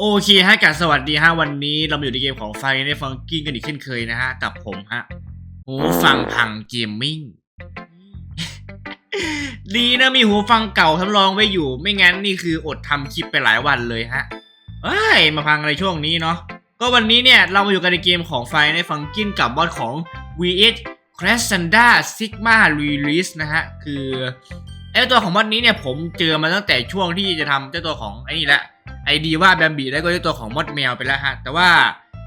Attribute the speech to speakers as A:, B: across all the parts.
A: โอเคฮะกับสวัสดีฮะวันนี้เรามาอยู่ในเกมของไฟในฟังกิ้งกันอีกเช่นเคยนะฮะกับผมฮะหูฟังพังเกมมิ่ง ดีนะมีหูฟังเก่าทำรองไว้อยู่ ไม่งั้นนี่คืออดทำคลิปไปหลายวันเลยฮะเอ้ยมาพังอะไรช่วงนี้เนาะก็วันนี้เนี่ยเรามาอยู่กันในเกมของไฟในฟังกิ้งกับบอสของ VS c r a s s a n d a Sigma Release นะฮะคือไอ้ตัวของบอสนี้เนี่ยผมเจอมาตั้งแต่ช่วงที่จะทำเจ้าตัวของไอ้นี่แหละ ไอดีว่าแบมบีแล้ก็ได้ตัวของมดแมวไปแล้วฮะ แต่ว่า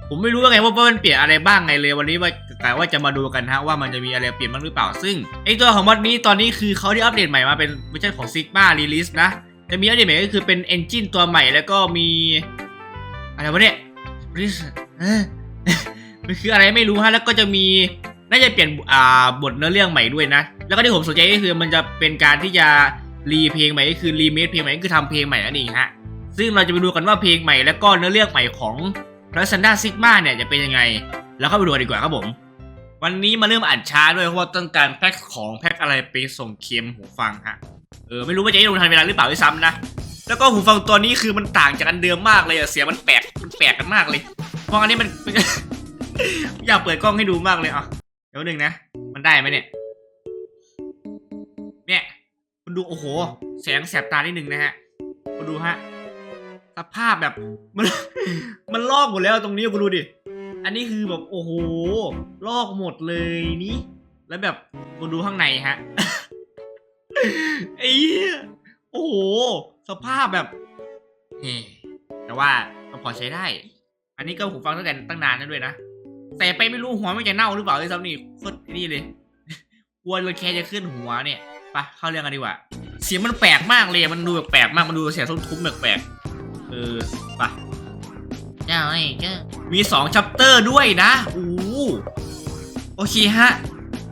A: ผมไม่รู้ว่าไงว่ามันเปลี่ยนอะไรบ้างไงเลยวันนี้ว่าแต่ว่าจะมาดูกันฮะว่ามันจะมีอะไรเปลี่ยนบ้างหรือเปล่า ซึ่งไอตัวของมดนี้ตอนนี้คือเขาได้อัปเดตใหม่มาเป็นเวอร์ชันของ Sigma Release นะ จะมีอัปเดตใหม่ก็คือเป็น Engine ตัวใหม่แล้วก็มีอะไรวะเนี่ย Risk เอ้อมันคืออะไรไม่รู้ฮะแล้วก็จะมีน่าจะเปลี่ยนอ่าบทเนื้อเรื่องใหม่ด้วยนะ แล้วก็ที่ผมสนใจก็คือมันจะเป็นการที่จะรีเพลงใหม่ก็คือรีเมคเพลงใหม่ก็คือทำเพลงใหม่นั่นเองฮะ ซึ่งเราจะไปดูกันว่าเพลงใหม่และก็เนื้อเรื่องใหม่ของ p r a s a n d a Sigma เนี่ยจะเป็นยังไง แล้วเข้าไปดูดีกว่าครับผม วันนี้มาเริ่มอ่านช้าด้วยเพราะว่าต้องการแพ็คของแพ็คอะไรไปส่งเค็มหูฟังฮะ เออไม่รู้ว่าจะได้ลงทันเวลาหรือเปล่าด้วยซ้ำนะ แล้วก็หูฟังตัวนี้คือมันต่างจากอันเดิมมากเลยอะเสียงมันแปลกมันแปลกกันมากเลยเพราะอันนี้มัน อยากเปิดกล้องให้ดูมากเลยอะเดี๋ยวหนึ่งนะ มันได้ไหมเนี่ย เนี่ยคุณดูโอ้โห แสงแสบตานิดนึงนะฮะคุณดูฮะ สภาพแบบมัน มันลอกหมดแล้วตรงนี้คุณดูดิ อันนี้คือแบบโอ้โห ลอกหมดเลยนี่ แล้วแบบคุณดูข้างในฮะไอ้โอ้โห สภาพแบบเฮ้แต่ว่าก็พอใช้ได้ อันนี้ก็หูฟังตั้งแต่ตั้งนานแล้วด้วยนะแต่ไปไม่รู้หัวไม่จะเน่าหรือเปล่าเลยซ้ำนี่โคตรนี่เลยกลัวเลยแค่จะขึ้นหัวเนี่ยไปะเข้าเรื่องกันดีกว่า เสียงมันแปลกมากเลย มันดูแปลกมาก มันดูเสียงทุ้มๆแปลกๆ ออไปะเจ้าไอ้เจ้ามีสองชัปเตอร์ด้วยนะโอ้โหโอเคฮะ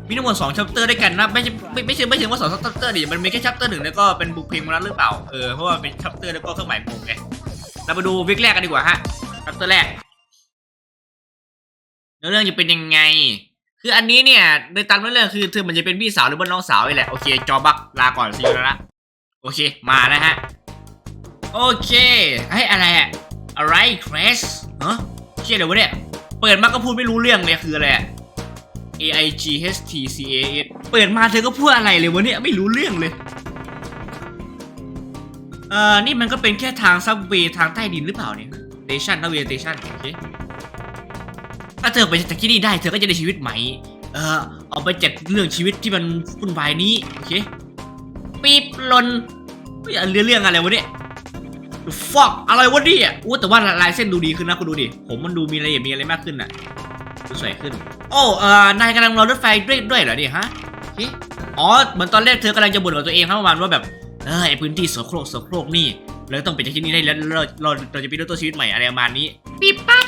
A: มีทั้งหมดสองชัปเตอร์ด้วยกันนะ ไม่ใช่ไม่ไม่ใช่ไม่ใช่ว่าสองชัปเตอร์ดิมันมีแค่ชัปเตอร์หนึ่งแล้วก็เป็นบุกเพลงมาแล้วหรือเปล่า เออ เพราะว่าเป็นชัปเตอร์แล้วก็เครื่องหมายงงไงเรามาดูวิกแรกกันดีกว่าฮะชัปเตอร์แรกเนื้อเรื่องจะเป็นยังไง คืออันนี้เนี่ยโดยตามเนื้อเรื่องคือเธอมันจะเป็นพี่สาวหรือว่าน้องสาวนี่แหละ โอเค จอบักลาก่อนซีแล้วนะโอเค มานะฮะ โอเคให้อะไรอะอะไรครชฮะเชี่ยเดี๋ยววะเนี่ย เปิดมาก็พูดไม่รู้เรื่องเลยคืออะไรอะ A I G H T C A S เปิดมาเธอก็พูดอะไรเลยวะเนี่ยไม่รู้เรื่องเลยเอ่อนี่มันก็เป็นแค่ทางซับเวย์ทางใต้ดินหรือเปล่าเนี่ยสเตชันนะเวย์สเตชันโอเคถ้าเธอไปจากที่นี่ได้เธอก็จะได้ชีวิตใหม่ เอ่อเอาไปจากเรื่องชีวิตที่มันวุ่นวายนี้ โอเคปีบหลนเฮ้ยเรื่องเรื่องอะไรวะเนี่ย ฟอกอะไรวะเนี่ยอู้แต่ว่าลายเส้นดูดีขึ้นนะคุณดูดิ ผมมันดูมีอะไรมีอะไรมากขึ้นน่ะดูสวยขึ้น โอ้เออนายกำลังรอรถไฟด้วยด้วยเหรอเนี่ยฮะโอเคอ๋อ เหมือนตอนแรกเธอกำลังจะบ่นกับตัวเองครับประมาณว่าแบบเออไอพื้นที่โสโครกโสโครกนี่เราต้องไปจากที่นี่ได้แล้วเราเราเราจะไปดูตัวชีวิตใหม่อะไรประมาณนี้ปิ๊บปั๊บ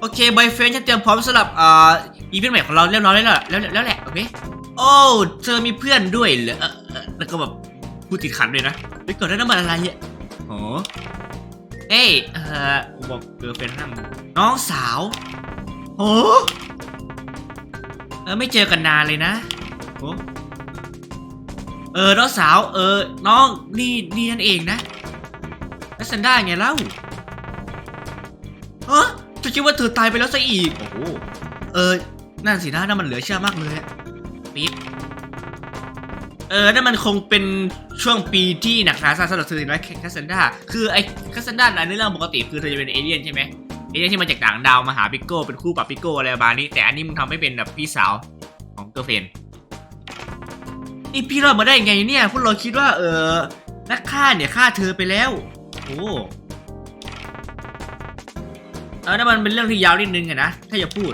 A: โอเคบอยเฟรนฉันเตรียมพร้อมสำหรับเอ่ออีเวนต์ใหม่ของเราเรียบร้อยแล้วแล้วแล้วแล้วแหละโอเคโอ้เธอมีเพื่อนด้วยเหรอเออเออแล้วก็แบบพูดติดขัดด้วยนะไปก่อนแล้วน้ำมันอะไรเนี่ย โอ้เอ้ยเออผมบอกเกิร์ลเฟรนนั่งน้องสาวโอ้เออไม่เจอกันนานเลยนะโอ้เออน้องสาว เออ น้องนี่นี่นั่นเองนะแล้วซันได้ไงเล่าเออฉันคิดว่าเธอตายไปแล้วซะอีก โอ้โห เออ นั่นสินะนั่นมันเหลือเชื่อมากเลยอะปิ๊บ เออนั่นมันคงเป็นช่วงปีที่หนักหนาสาสำหรับเธอนะแคสซันด้าคือไอ้แคสซันด้าในเรื่องปกติคือเธอจะเป็นเอเลี่ยนใช่ไหมเอเลี่ยนที่มาจากต่างดาวมาหาปิโก้เป็นคู่กับปิโก้อะไรประมาณนี้ แต่อันนี้มึงทำให้เป็นแบบพี่สาวของเกอร์เฟนนี่พี่รอดมาได้ไงเนี่ยพวกเราคิดว่าเออนักฆ่าเนี่ยฆ่าเธอไปแล้วโอ้เออนั่นมันเป็นเรื่องที่ยาวนิดนึงอะนะถ้าจะพูด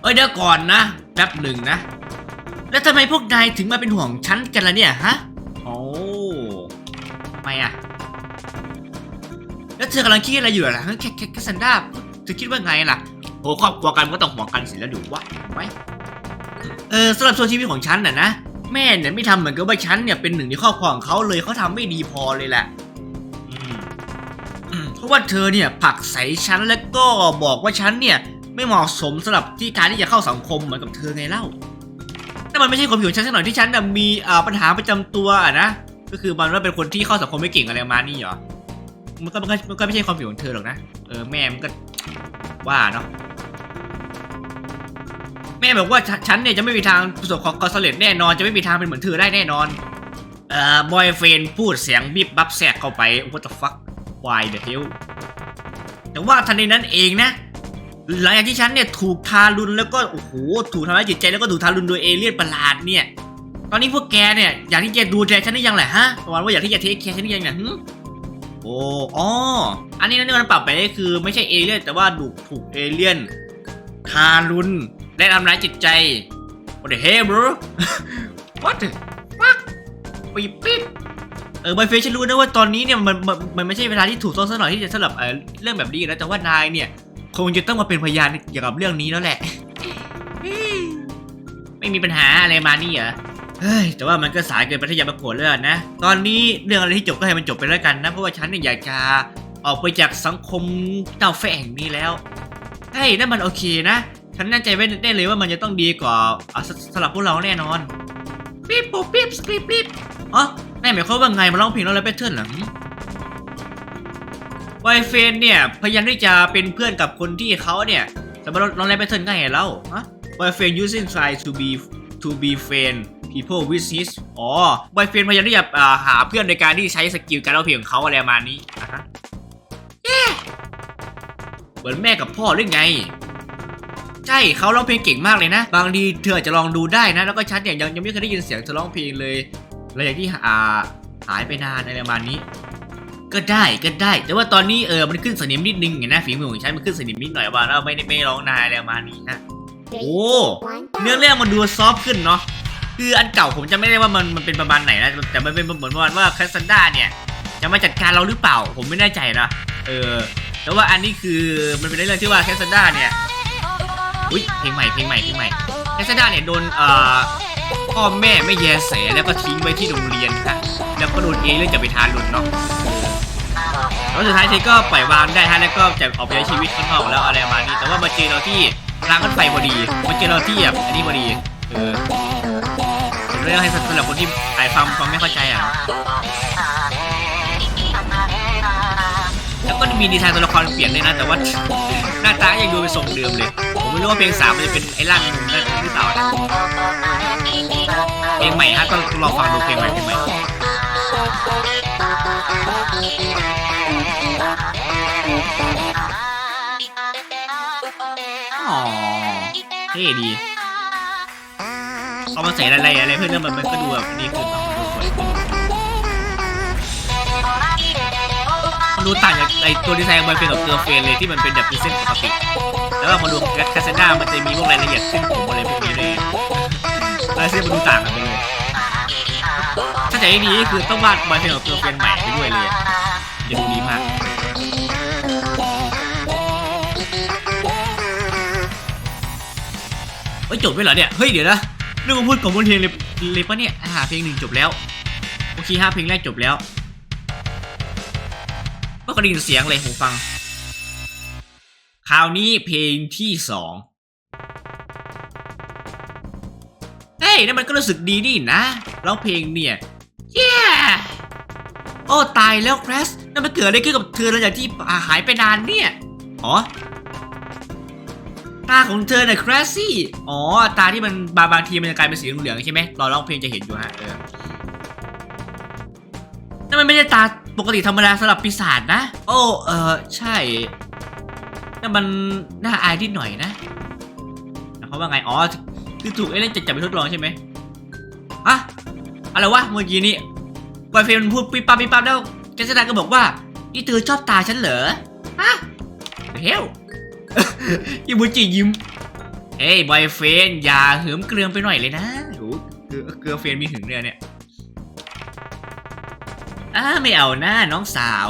A: เอ้ยเดี๋ยวก่อนนะแป๊บหนึ่งนะ แล้วทำไมพวกนายถึงมาเป็นห่วงฉันกันล่ะเนี่ยฮะโอ้ทำไมอะแล้วเธอกำลังคิดอะไรอยู่ล่ะแค่แค่แค่ซันด้าเธอคิดว่าไงล่ะโอ้ครอบครัวกันก็ต้องห่วงกันสิแล้วดูวะไว้เออสำหรับช่วงชีวิตของฉันน่ะนะแม่เนี่ยไม่ทำเหมือนกับว่าฉันเนี่ยเป็นหนึ่งในครอบครัวของเขาเลยเขาทำไม่ดีพอเลยแหละอืมอืมเพราะว่าเธอเนี่ยผลักใส่ฉันแล้วก็บอกว่าฉันเนี่ยไม่เหมาะสมสำหรับที่การที่จะเข้าสังคมเหมือนกับเธอไงเล่าแต่ มันไม่ใช่ความผิดของฉันสักหน่อยที่ฉันน่ะมีอ่าปัญหาประจำตัวอะนะ ก็คือมันว่าเป็นคนที่เข้าสังคมไม่เก่งอะไรประมาณนี้เหรอ มันก็มันก็มันก็ไม่ใช่ความผิดของเธอหรอกนะ เออแม่มันก็ว่าเนาะ แม่บอกว่าฉฉันเนี่ยจะไม่มีทางประสบความสำเร็จแน่นอน จะไม่มีทางเป็นเหมือนเธอได้แน่นอน เอ่อบอยเฟนพูดเสียงบิบบับแสกเข้าไป what the fuck why the hell แต่ว่าทันใดนั้นเองนะ หลังจากที่ฉันเนี่ยถูกทารุณแล้วก็โอ้โหถูกทำร้ายจิตใจแล้วก็ถูกทารุณโดยเอเลี่ยนประหลาดเนี่ย ตอนนี้พวกแกเนี่ยอยากที่จะดูแลฉันได้ยังแหละฮะประมาณว่าอยากที่จะเทคแคร์ฉันได้ยังเนี่ยหึโอ้อ๋ออันนี้นั่นมันปรับไปก็คือไม่ใช่เอเลี่ยนแต่ว่าถูกถูกเอเลี่ยนทารุณและทำร้ายจิตใจ What the hell bro What the fuck ปีปิ๊บเออบเฟชฉันรู้นะว่าตอนนี้เนี่ยมันมันมันไม่ใช่เวลาที่ถูกต้องสักหน่อยที่จะสำหรับเออเรื่องแบบนี้นะแต่ว่านายเนี่ย คงจะต้องมาเป็นพยานเกี่ยวกับเรื่องนี้แล้วแหละ ไม่มีปัญหาอะไรมานี่เหรอเฮ้ยแต่ว่ามันก็สายเกินไปที่จะมาโกรธแล้วนะ ตอนนี้เรื่องอะไรที่จบก็ให้มันจบไปแล้วกันนะ เพราะว่าฉันเนี่ยอยากจะออกไปจากสังคมเจ้าแฝงนี้แล้วเฮ้ยนั่นมันโอเคนะ ฉันแน่ใจไว้ได้เลยว่ามันจะต้องดีกว่าสำหรับพวกเราแน่นอนปิ๊บปุ๊บปิ๊บสปิ๊บปิ๊บอ๋อนายหมายความว่าไงมาร้องเพลงแล้วแล้วแพทเทิร์นเหรอหึ ไวเฟนเนี่ยพยายามที่จะเป็นเพื่อนกับคนที่เขาเนี่ยจะมาร้องแรปแพทเทิร์นง่ายไงเล่าฮะ boyfriend using try to be to be friend people with his อ๋อ boyfriend พยายามที่จะาหาเพื่อนในการที่ใช้สกิลการร้องเพลงของเขาอะไรประมาณนี้อะฮะเหมือนแม่กับพ่อหรือไง ใช่เขาร้องเพลงเก่งมากเลยนะ บางทีเธอจะลองดูได้นะ แล้วก็ฉันเนี่ยยังยังไม่เคยได้ยินเสียงเธอร้องเพลงเลยหลังจากที่อ่าหายไปนานอะไรประมาณนี้ ก็ได้ก็ได้ แต่ว่าตอนนี้เออมันขึ้นสนิมนิดนึงไงนะฝีมือของฉันมันขึ้นสนิมนิดหน่อยว่าเราไม่ได้ไม่ร้องนายอะไรประมาณนี้ฮะโอ้เนื้อเรื่องมันดูซอฟต์ขึ้นเนาะคืออันเก่าผมจะไม่ได้ว่ามันมันเป็นประมาณไหนนะแต่มันเป็นเหมือนประมาณว่าคาสันดาเนี่ยจะมาจัดการเราหรือเปล่า ผมไม่แน่ใจนะเออแต่ว่าอันนี้คือมันเป็นเรื่องที่ว่าแคสซันดาเนี่ยอุ้ยเพลงใหม่เพลงใหม่เพลงใหม่แคสซันดาเนี่ยโดนเอ่อพ่อแม่ไม่แยแสแล้วก็ทิ้งไว้ที่โรงเรียนค่ะแล้วก็โดนเอเรื่องจะไปทารุณเนาะ แล้วสุดท้ายเธอก็ปล่อยวางได้ฮะแล้วก็จะออกไปใช้ชีวิตข้างนอกแล้วอะไรประมาณนี้ แต่ว่ามาเจอเราที่รางรถไฟพอดีมาเจอเราที่แบบอันนี้พอดีเออเป็นเรื่องให้สำหรับคนที่อ่านฟังฟังไม่เข้าใจอะแล้วก็มีดีไซน์ตัวละครเปลี่ยนเลยนะ แต่ว่าหน้าตายังดูเป็นทรงเดิมเลย ผมไม่รู้ว่าเพลงสามมันจะเป็นไอ้ร่างนุ่มนั่นหรือเปล่านะเพลงใหม่ฮะต้องลองฟังดูเพลงใหม่เพลงใหม่ อ๋อเท่ดีเอามาใส่อะไรอะไรเพื่อนมันมันก็ดูแบบดีขึ้นเนาะดูสวยขึ้นมันดูต่างจากไอตัวดีไซน์มันเป็นแบบเกอร์เฟนเลยที่มันเป็นแบบมีเส้นปกติแล้วก็มาดูแคสเซน่ามันจะมีพวกรายละเอียดเส้นผมอะไรพวกนี้เลยลายเส้นมันดูต่างกันไปเลย ถ้าจให้ดีคือต้องวาดบอยเฟนกับเกอร์เฟนใหม่ไปด้วยเลยจะดูดีมากเฮ้ยจบไปเหรอเนี่ย เฮ้ยเดี๋ยวนะเรื่องของพูดของบนเพลงเลยเลยปะเนี่ยอ่าเพลงหนึ่งจบแล้ว โอเคห้าเพลงแรกจบแล้วก็กระดิ่งเสียงเลยผมฟัง คราวนี้เพลงที่สองเฮ้ยนั่นมันก็รู้สึกดีนี่นะร้องเพลงเนี่ย เย้โอ้ตายแล้วแครสนั่นมันเกิดอะไรขึ้นกับเธอหลังจากที่หายไปนานเนี่ยอ๋อตาของเธอเนี่ยแครสซี่อ๋อตาที่มันบางบางทีมันจะกลายเป็นสีเหลืองใช่ไหมรอร้องเพลงจะเห็นอยู่ฮะเออนั่นมันไม่ใช่ตาปกติธรรมดาสำหรับปีศาจนะ โอ้เออใช่นั่นมันน่าอายนิดหน่อยนะเขาว่าไงอ๋อคือถูกเอเลนจับจับไปทดลองใช่ไหมอะ อะไรวะเมื่อกี้นี้บอยเฟรนพูดปิ๊บปั๊บปิ๊บปั๊บแล้วเจสดาก็บอกว่านี่เธอชอบตาฉันเหรอฮะเฮลยิบุจิยิ้มเฮ้ยบอยเฟรนอย่าเหิมเกลืองไปหน่อยเลยนะโอ้เกลือเกลือเฟรนมีถึงเนี่ยเนี่ยอ้าไม่เอาหน้าน้องสาว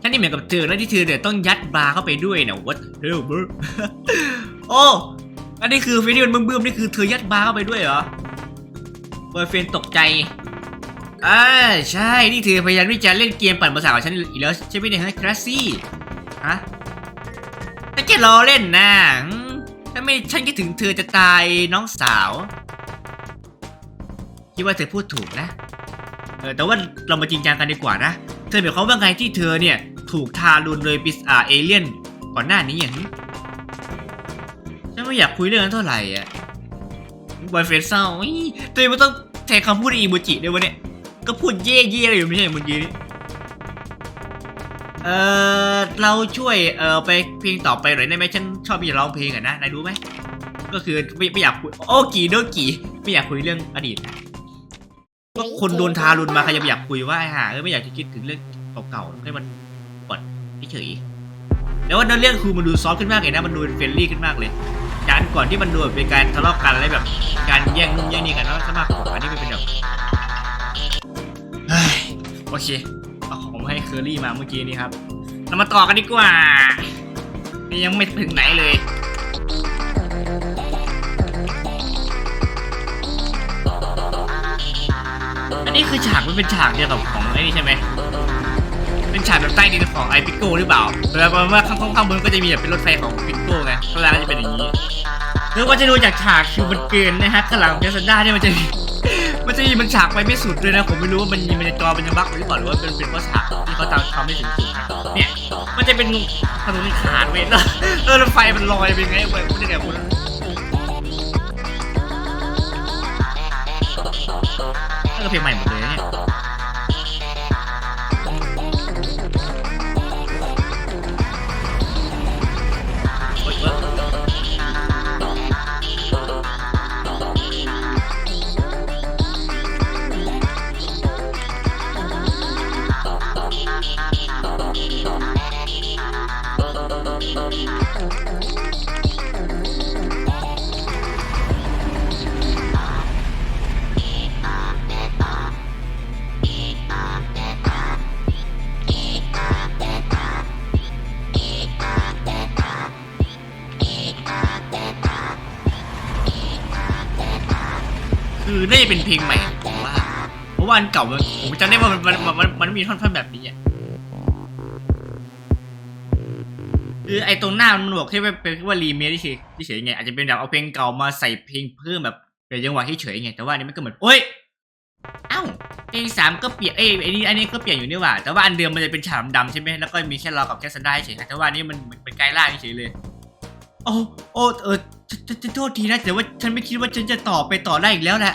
A: ฉันนี่เหมือนกับเธอแล้วที่เธอเนี่ยต้องยัดบาร์เข้าไปด้วยนะ what hell bro โอ้อันนี้คือฟิลที่มันบึ้มๆนี่คือเธอยัดบาร์เข้าไปด้วยเหรอบอยเฟนตกใจ อ่าใช่ นี่เธอพยายามที่จะเล่นเกมปั่นภาษาของฉันอีกแล้วใช่ไหมเนี่ยฮะคลาสซี่ ฮะแต่แกล้อเล่นนะถ้าไม่ฉันคิดถึงเธอจะตายน้องสาว คิดว่าเธอพูดถูกนะ เออแต่ว่าเรามาจริงจังกันดีกว่านะ เธอหมายความว่าไงที่เธอเนี่ย ถูกทารุณโดยปิศาจเอเลี่ยนก่อนหน้านี้อย่างนี้ฉันไม่อยากคุยเรื่องนั้นเท่าไหร่อะบอยเฟนเศร้าตัวเองมันต้องแทนคำพูดอีโมจิด้วยวะเนี่ย ก็พูดเย่เย่อะไรอยู่ไม่ใช่เมื่อกี้นี้เออเราช่วยเออไปเพลงต่อไปหน่อยได้ไหมฉันชอบที่จะร้องเพลงอะนะนายรู้ไหมก็คือไม่ไม่อยากคุยโอ้กี่เด้อกี่ไม่อยากคุยเรื่องอดีตนะก็คนโดนทารุณมาใครจะไปอยากคุยว่าไอ้ห่าเออไม่อยากจะคิดถึงเรื่องเก่าๆให้มันปลดเฉยแล้วว่าเรื่องคือมันดูซอฟต์ขึ้นมากเลยนะมันดูเฟรนลี่ขึ้นมากเลยจากอันก่อนที่มันดูเป็นการทะเลาะกันอะไรแบบ การแย่งนู่นแย่งนี่กันแล้วซะมากกว่าอันนี้มันเป็นแบบ โอเคเอาของให้เคอรี่มาเมื่อกี้นี้ครับเรามาต่อกันดีกว่า นี่ยังไม่ถึงไหนเลยอันนี้คือฉากมันเป็นฉากเดียวกับของไอ้นี่ใช่ไหมเป็นฉากแบบใต้ดินของไอพิโก้หรือเปล่าแล้วเมื่อข้างข้างข้างบนก็จะมีแบบเป็นรถไฟของพิโก้ไงข้างล่างก็จะเป็นอย่างนี้คือว่าจะดูจากฉากคือมันเกินนะฮะข้างหลังของเจสันด้าเนี่ยมันจะมี มันจะมีมันฉากไปไม่สุดเลยนะ ผมไม่รู้ว่ามันมันจะจอมันจะบั๊กหรือเปล่าหรือว่าเป็นเป็นเพราะฉากที่เขาทำทำไม่ถึงสุดนะเนี่ยมันจะเป็นถนนขาดเว้ยแล้วเออแล้วไฟมันลอยไปไงเว้ยพูดยังไงพูดนั่นก็เพลงใหม่หมดเลยเนี่ย น่าจะเป็นเพลงใหม่ผมว่าเพราะว่าอันเก่ามันผมจำได้ว่ามันมันมันมันมันมีท่อนท่อนแบบนี้อะคือไอ้ตรงหน้ามันบอกแค่ว่าเป็นว่ารีเมคเฉยเฉยไงอาจจะเป็นแบบเอาเพลงเก่ามาใส่เพลงเพิ่มแบบเป็นจังหวะเฉยไงแต่ว่าอันนี้มันก็เหมือนโอ้ยเอ้าเพลงสามก็เปลี่ยนเอ้ยไอ้นี่อันนี้ก็เปลี่ยนอยู่นี่หว่า แต่ว่าอันเดิมมันจะเป็นฉากดำใช่ไหมแล้วก็มีแค่เรากับแค่ซันได้เฉยแต่ว่านี้มันเป็นไกด์ล่าเฉยเลยโอ้โอ้เออ ฉันโทษทีนะ แต่ว่าฉันไม่คิดว่าฉันจะต่อไปต่อได้อีกแล้วแหละ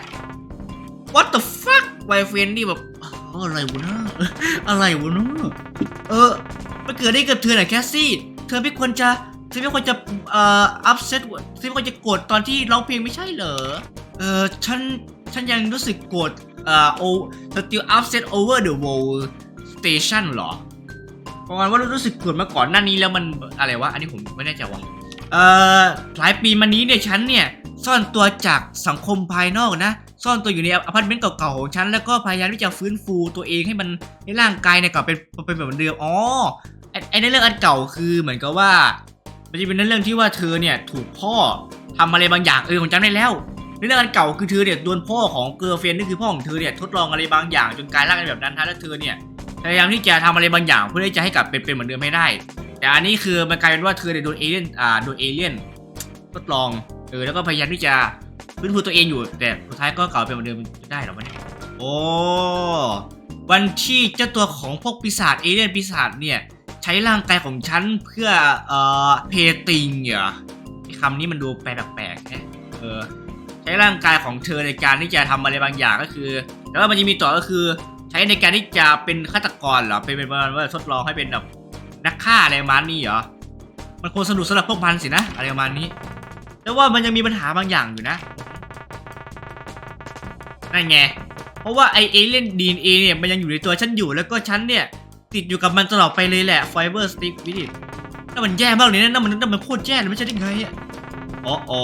A: What the fuck ไวเฟนนี่แบบอะไรวะนะอะไรวะนะเออมันเกิดได้กับเธอหน่ะแคสซี่ เธอไม่ควรจะเธอไม่ควรจะเอ่อ upset เธอไม่ควรจะโกรธตอนที่ร้องเพลงไม่ใช่เหรอ เออฉันฉันยังรู้สึกโกรธเอ่อ o still upset over the world station เหรอประมาณว่ารู้สึกโกรธมาก่อนหน้านี้แล้วมันอะไรวะ อันนี้ผมไม่แน่ใจว่า เอ่อหลายปีมานี้เนี่ยฉันเนี่ยซ่อนตัวจากสังคมภายนอกนะ ซ่อนตัวอยู่ในอพาร์ตเมนต์เก่าๆของฉันแล้วก็พยายามที่จะฟื้นฟูตัวเองให้มันให้ร่างกายเนี่ยกลับเป็นเป็นแบบเดิมอ๋อไอ้ในเรื่องอันเก่าคือเหมือนกับว่ามันจะเป็นในเรื่องที่ว่าเธอเนี่ยถูกพ่อทำอะไรบางอย่างเออผมจำได้แล้วในเรื่องอันเก่าคือเธอเนี่ยโดนพ่อของเกอร์เฟนนี่คือพ่อของเธอเนี่ยทดลองอะไรบางอย่างจนกลายร่างเป็นแบบนั้นฮะแล้วเธอเนี่ยพยายามที่จะทำอะไรบางอย่างเพื่อที่จะให้กลับเป็นเป็นเหมือนเดิมให้ได้ แต่อันนี้คือมันกลายเป็นว่าเธอเนี่ยโดนเอเลี่ยนอ่าโดนเอเลี่ยนทดลองเออแล้วก็พยายามที่จะฟื้นฟูตัวเองอยู่ แต่สุดท้ายก็กลับเป็นเหมือนเดิมได้หรอวะเนี่ยโอ้วันที่เจ้าตัวของพวกปีศาจเอเลี่ยนปีศาจเนี่ยใช้ร่างกายของฉันเพื่อเอ่อเพติงเหรอคำนี้มันดูแปลแปลกๆแฮะเออใช้ร่างกายของเธอในการที่จะทำอะไรบางอย่างก็คือแล้วมันจะมีต่อก็คือ ใช้ในการที่จะเป็นฆาตกรเหรอเป็นเป็นประมาณว่าทดลองให้เป็นแบบ นักฆ่าอะไรประมาณนี้เหรอ มันคงสนุกสำหรับพวกมันสินะ อะไรประมาณนี้ แต่ว่ามันยังมีปัญหาบางอย่างอยู่นะนั่นไง เพราะว่าไอเอเลี่ยนดีเอเนี่ยมันยังอยู่ในตัวฉันอยู่แล้วก็ฉันเนี่ย ติดอยู่กับมันตลอดไปเลยแหละไฟเบอร์สติ๊กวิดินั่นมันแย่มากเลยนะนั่นมันนั่นมันโคตรแย่เลยไม่ใช่ได้ไงอะอ๋ออ๋อ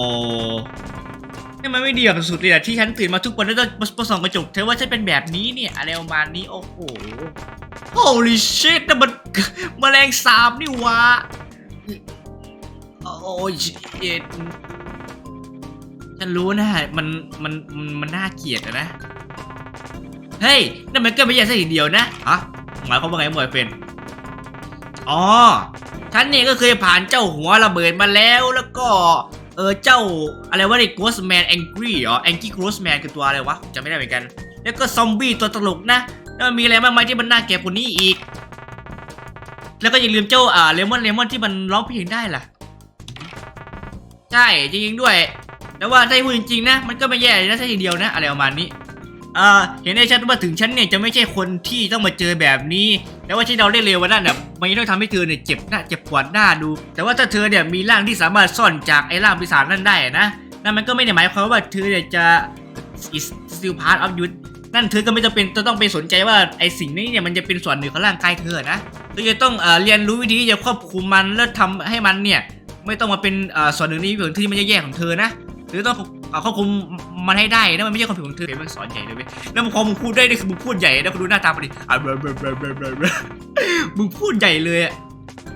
A: นี่มันไม่ดีแบบสุดเลยอะที่ฉันตื่นมาทุกวันแล้วต้องมาส่องกระจกเธอว่าฉันเป็นแบบนี้เนี่ยอะไรประมาณนี้โอ้โห Holy shit นั่นมันแมลงสาบนี่วะโอ้ย shit ฉันรู้นะมันมันมันมันน่าเกลียดนะ เฮ้ยนั่นมันก็ไม่ใช่แค่ทีเดียวนะฮะหมายความว่าไงหมวยเป็นอ๋อฉันเนี่ยก็เคยผ่านเจ้าหัวระเบิดมาแล้วแล้วก็ เออเจ้าอะไรวะเนี่ย Ghostman Angry เหรอ Angry Ghostman คือตัวอะไรวะจำไม่ได้เหมือนกัน แล้วก็ซอมบี้ตัวตลกนะ แล้วมันมีอะไรบ้างไหมที่มันน่าเกลียดกว่านี้อีก แล้วก็อย่าลืมเจ้าอ่าเลมอนเลมอนที่มันร้องเพลงได้ล่ะ ใช่จริงๆด้วย แต่ว่าถ้าให้พูดจริงๆนะ มันก็ไม่แย่เลยนะถ้าทีเดียวนะ อะไรประมาณนี้เอ่อเห็นได้ชัดว่าถึงฉันเนี่ยจะไม่ใช่คนที่ต้องมาเจอแบบนี้ แต่ว่าที่เราได้เร็ววันนั้นเนี่ยมันยังต้องทำให้เธอเนี่ยเจ็บหน้าเจ็บปวดหน้าดู แต่ว่าถ้าเธอเนี่ยมีร่างที่สามารถซ่อนจากไอ้ร่างปีศาจนั่นได้นะนั่นมันก็ไม่ได้หมายความว่าเธอเนี่ยจะ is still part of you นั่นเธอก็ไม่จำเป็นจะต้องไปสนใจว่าไอสิ่งนี้เนี่ยมันจะเป็นส่วนหนึ่งของร่างกายเธอนะเธอจะต้องเรียนรู้วิธีที่จะควบคุมมันแล้วทำให้มันเนี่ยไม่ต้องมาเป็นส่วนหนึ่งในชีวิตของที่มันแย่ๆของเธอนะหรือต้องควบคุมมันให้ได้นะมันไม่ใช่ความผิดของเธอเป็นสอนใหญ่เลยเว้ยแล้วพอมึงพูดได้นี่คือมึงพูดใหญ่นะคุณดูหน้าตามันดิอะเบลอเบลอเบลอเบลอเบลอเบลอมึงพูดใหญ่เลยอะ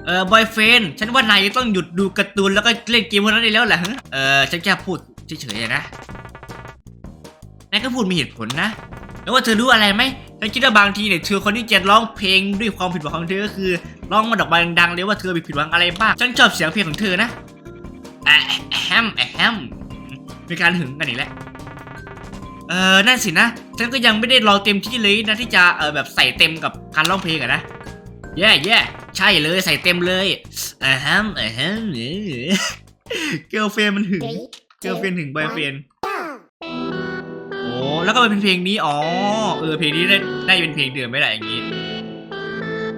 A: เออบอยเฟนฉันว่านายต้องหยุดดูการ์ตูนแล้วก็เล่นเกมพวกนั้นได้แล้วแหละเออฉันแค่พูดเฉยๆนะนายก็พูดมีเหตุผลนะ แล้วว่าเธอรู้อะไรไหมฉันคิดว่าบางทีเนี่ยเธอคนที่จะร้องเพลงด้วยความผิดหวังของเธอก็คือร้องมันออกมาดังๆเลยว่าเธอมีผิดหวังอะไรบ้างฉันชอบเสียงเพลงของเธอนะอะแฮมอะแฮมมีการหึงกันอีกแล้วเออนั่นสินะฉันก็ยังไม่ได้ลองเต็มที่เลยนะที่จะเออแบบใส่เต็มกับการร้องเพลงอะนะแย่แย่ใช่เลยใส่เต็มเลยอะแฮมอะแฮมเกิร์ลเฟนมันหึงเกิร์ลเฟนหึงบอยเฟนโอ้ แล้วก็เป็นเพลงนี้อ๋อเออเพลงนี้ได้ได้เป็นเพลงเดิมไม่ได้อย่างนี้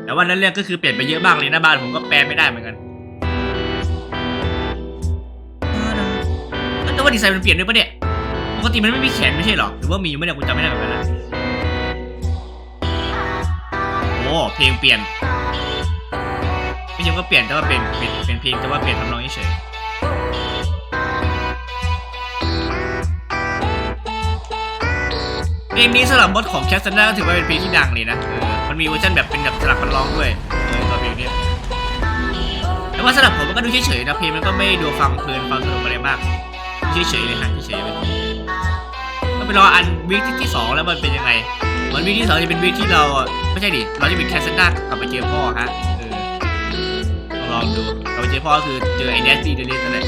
A: แต่ว่านั้นเรื่องก็คือเปลี่ยนไปเยอะมากเลยนะบ้านผมก็แปลไม่ได้เหมือนกันแต่ว่าดีไซน์มันเปลี่ยนด้วยปะเนี่ยปกติมันไม่มีแขนไม่ใช่หรอหรือว่ามีไม่ได้กูจำไม่ได้เหมือนกันนะโอ้เพลงเปลี่ยนไม่ใช่ว่าเปลี่ยนแต่ว่าเป็นเป็นเป็นเพลงแต่ว่าเปลี่ยนทำนองเฉย เพลงนี้สำหรับบอสของแคสซันดาถือว่าเป็นเพลงที่ดังเลยนะเออมันมีเวอร์ชันแบบเป็นแบบสลับกันร้องด้วยเออตัวเพลงนี้แต่ว่าสำหรับผมมันก็ดูเฉยๆนะเพลงมันก็ไม่ดูฟังเพลินฟังสนุกอะไรมากเฉยๆเลยฮะเฉยๆเลยก็ไปรออันวีคที่สองแล้วมันเป็นยังไงมันวีคที่สองจะเป็นวีคที่เราไม่ใช่ดิเราจะเป็นแคสซันดากลับไปเจอพ่อฮะเออลองดูกลับไปเจอพ่อคือเจอไอ้แดนซี่เดลิสนั่นแหละ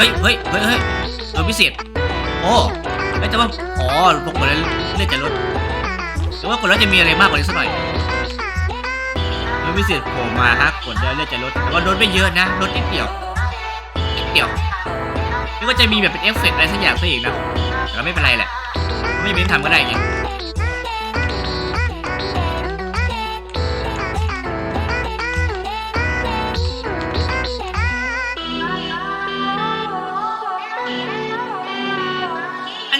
A: ฮ้ยเฮ้ยเฮ้ยเฮ้ยเออพิเศษ โอ้เอ้ยแต่ว่าอ๋อปกติแล้วเลือดจะลดแต่ว่ากดแล้วจะมีอะไรมากกว่านี้สักหน่อยเออพิเศษโผล่มาฮะกดแล้วเลือดจะลดแต่ว่าลดไม่เยอะนะลดนิดเดียวนิดเดียวนี่ก็จะมีแบบเป็นเอฟเฟกต์อะไรสักอย่างซะอีกนะแต่ก็ไม่เป็นไรแหละไม่เป็นทำก็ได้ไง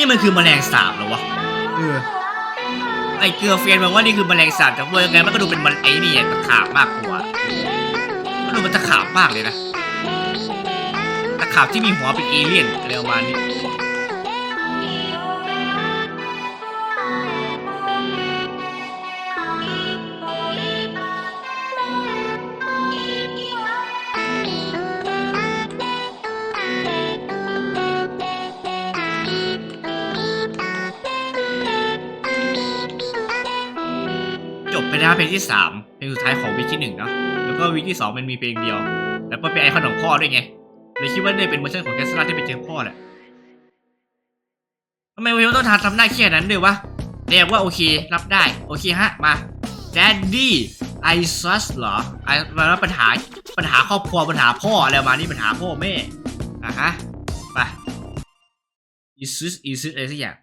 A: นนี้มันคือแมลงสาบเหรอวะเออไอเกลือเฟียนบอกว่านี่คือแมลงสาบแต่ว่ายังไงมันก็ดูเป็นมันไอ้นี่อะตะขาบมากกว่ามันดูมันตะขาบมากเลยนะตะขาบที่มีหัวเป็นเอเลี่ยนอะไรประมาณนี้ จบไปแล้วเพลงที่สามเพลงสุดท้ายของวีคที่หนึ่งเนาะแล้วก็วีคที่สองมันมีเพลงเดียว แล้วก็เป็นไอคอนของพ่อด้วยไงเลยคิดว่าเนี่ยเป็นเวอร์ชันของแคสซ่าที่ไปเจอพ่อแหละทำไมวิวต้องทำทำหน้าเครียดนั้นด้วยวะเรียกว่าโอเครับได้โอเคฮะมา Daddy I sus เหรอไอมาแล้วปัญหาปัญหาครอบครัวปัญหาพ่ออะไรมานี้ปัญหาพ่อแม่อะฮะไป Isus Isus อะไรสักอย่าง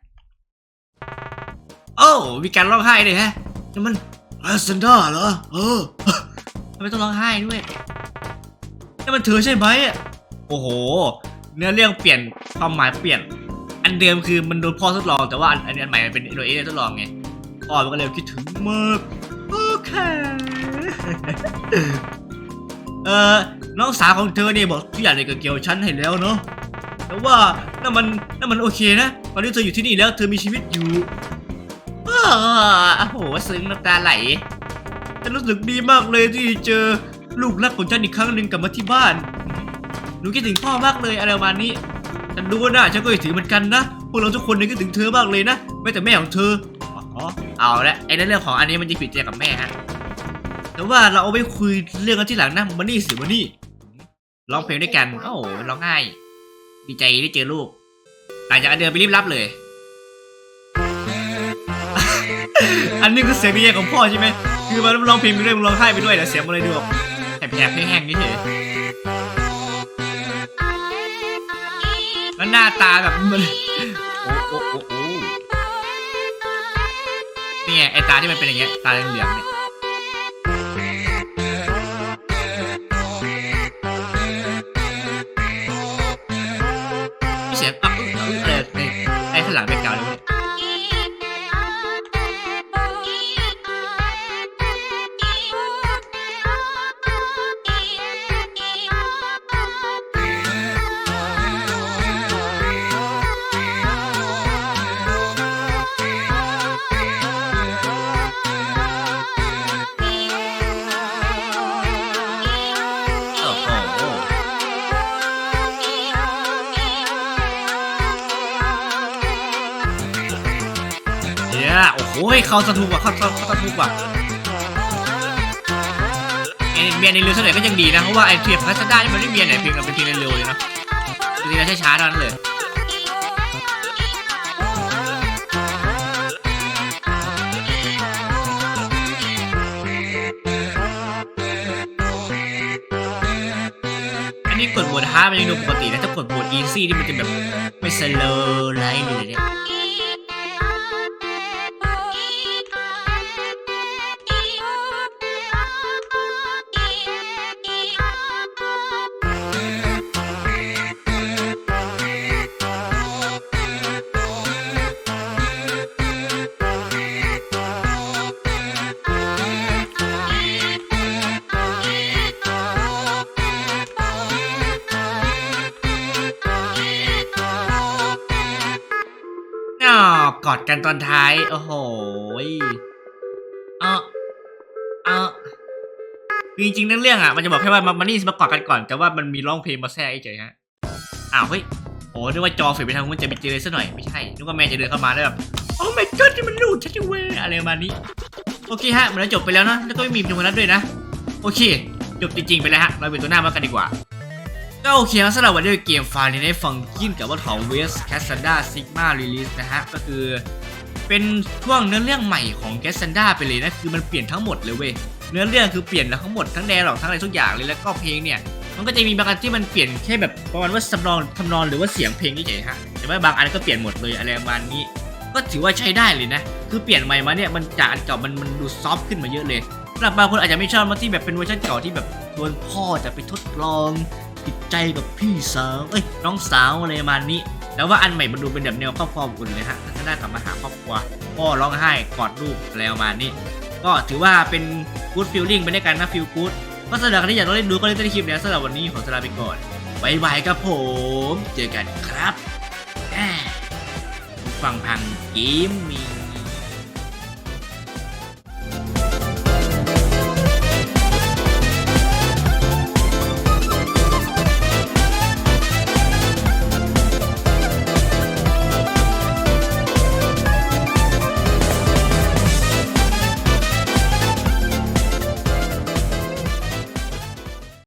A: โอ้มีการร้องไห้เลยฮะนี่มัน อาซันดาเหรอ เออทำไมต้องร้องไห้ด้วยนี่มันเธอใช่ไหมอะโอ้โห เนื้อเรื่องเปลี่ยนความหมายเปลี่ยน อันเดิมคือมันโดนพ่อทดลองแต่ว่าอันอันอันใหม่มันเป็นโดยเอทดลองไงพ่อมันก็เลยคิดถึงมากโอเค เออน้องสาวของเธอเนี่ยบอกทุกอย่างเลยกับเกี่ยวฉันให้แล้วเนาะแต่ว่านั่นมันนั่นมันโอเคนะ ตอนนี้เธออยู่ที่นี่แล้ว เธอมีชีวิตอยู่อ้าว โอ้โหซึ้งน้ำตาไหลฉันรู้สึกดีมากเลยที่เจอลูกรักของฉันอีกครั้งหนึ่งกลับมาที่บ้าน หนูคิดถึงพ่อมากเลยอะไรประมาณนี้ ฉันรู้ว่านะฉันก็คิดถึงเหมือนกันนะ พวกเราทุกคนเลยคิดถึงเธอมากเลยนะ ไม่แต่แม่ของเธอ อ๋อ เอาละไอ้ในเรื่องของอันนี้มันจะผิดใจกับแม่ฮะ แต่ว่าเราเอาไปคุยเรื่องกันที่หลังนะมานี่สิมานี่ร้องเพลงด้วยกัน โอ้โหร้องไห้ ดีใจได้เจอลูกหลังจากเดินไปรีบรับเลย อันนี้คือเสียงดีใจของพ่อใช่ไหมคือมันร้องเพลงไปด้วยมันร้องไห้ไปด้วยแต่เสียงมันเลยดูแบบแผลบๆแห้งๆนี่เฉยแล้วหน้าตาแบบมันโอ้โอ้โอ้โอ้เนี่ยไอตาที่มันเป็นอย่างเงี้ยตาเหลืองๆเนี่ย โอ้โหเขาสะทุกว่ะเขาเขาสะทุกว่ะไอ้เมียในเรือเท่าไหร่ก็ยังดีนะเพราะว่าไอ้เทียบพัสด้านี่มันไม่เมียไหนเพลงเราเป็นเพลงเร็วๆเลยนะเพลงช้าๆเท่านั้นเลยอันนี้กดโหมดฮาร์ดมันยังดูปกตินะถ้ากดโหมดอีซี่นี่มันจะแบบไม่สโลว์ไลท์เลยเนี่ย กันตอนท้าย โอ้โหเออเออคือจริงๆเรื่องเรื่องอะ มันจะบอกแค่ว่ามามานี่มากอดกันก่อน แต่ว่ามันมีร้องเพลงมาแทรกเฉยฮะ อ้าวเฮ้ยโอ้นึกว่าจอฝีไปทางนู้นจะไปเจอซะหน่อย ไม่ใช่ นึกว่าแม่จะเดินเข้ามาแล้วแบบ โอ้ my god นี่มันลูกฉันจะเว้ยอะไรประมาณนี้ โอเคฮะมันแล้วจบไปแล้วนะ แล้วก็ไม่มีเพียงวันนั้นด้วยนะ โอเค จบจริงๆไปแล้วฮะ เราเป็นตัวหน้ามากันดีกว่า ก็โอเคครับสำหรับวันนี้เกมฟาร์ในฟังกินกับว่าของเวสแคสซันดาซิกมารีลิสนะฮะ ก็คือเป็นช่วงเนื้อเรื่องใหม่ของแคสซันดาไปเลยนะ คือมันเปลี่ยนทั้งหมดเลยเว้ย เนื้อเรื่องคือเปลี่ยนทั้งหมดทั้งแดร์หรอกทั้งอะไรทุกอย่างเลยแล้วก็เพลงเนี่ยมันก็จะมีบางอันที่มันเปลี่ยนแค่แบบประมาณว่าสำนองทำนองหรือว่าเสียงเพลงเฉยๆฮะแต่ว่าบางอันก็เปลี่ยนหมดเลยอะไรประมาณนี้ ก็ถือว่าใช้ได้เลยนะ คือเปลี่ยนใหม่มาเนี่ยมันจากอันเก่ามันมันดูซอฟต์ขึ้นมาเยอะเลยสำหรับบางคนอาจจะไม่ชอบมาที่แบบเป็นเวอร์ชันเก่าที่แบบชวนพ่อจะไปทดลอง ติดใจกับพี่สาวเอ้ยน้องสาวอะไรประมาณนี้ แล้วว่าอันใหม่มันดูเป็นแบบแนวครอบครัวอุ่นเลยฮะถ้าได้กลับมาหาครอบครัวพ่อร้องไห้กอดลูกอะไรประมาณนี้ ก็ถือว่าเป็น good feeling ไปด้วยกันนะ feel good ก็สำหรับใครที่อยากเล่นดูก็เล่นได้ในคลิปนี้สำหรับวันนี้ขอสลาไปก่อนบายบายครับผม เจอกันครับฟังพังเกมมิ่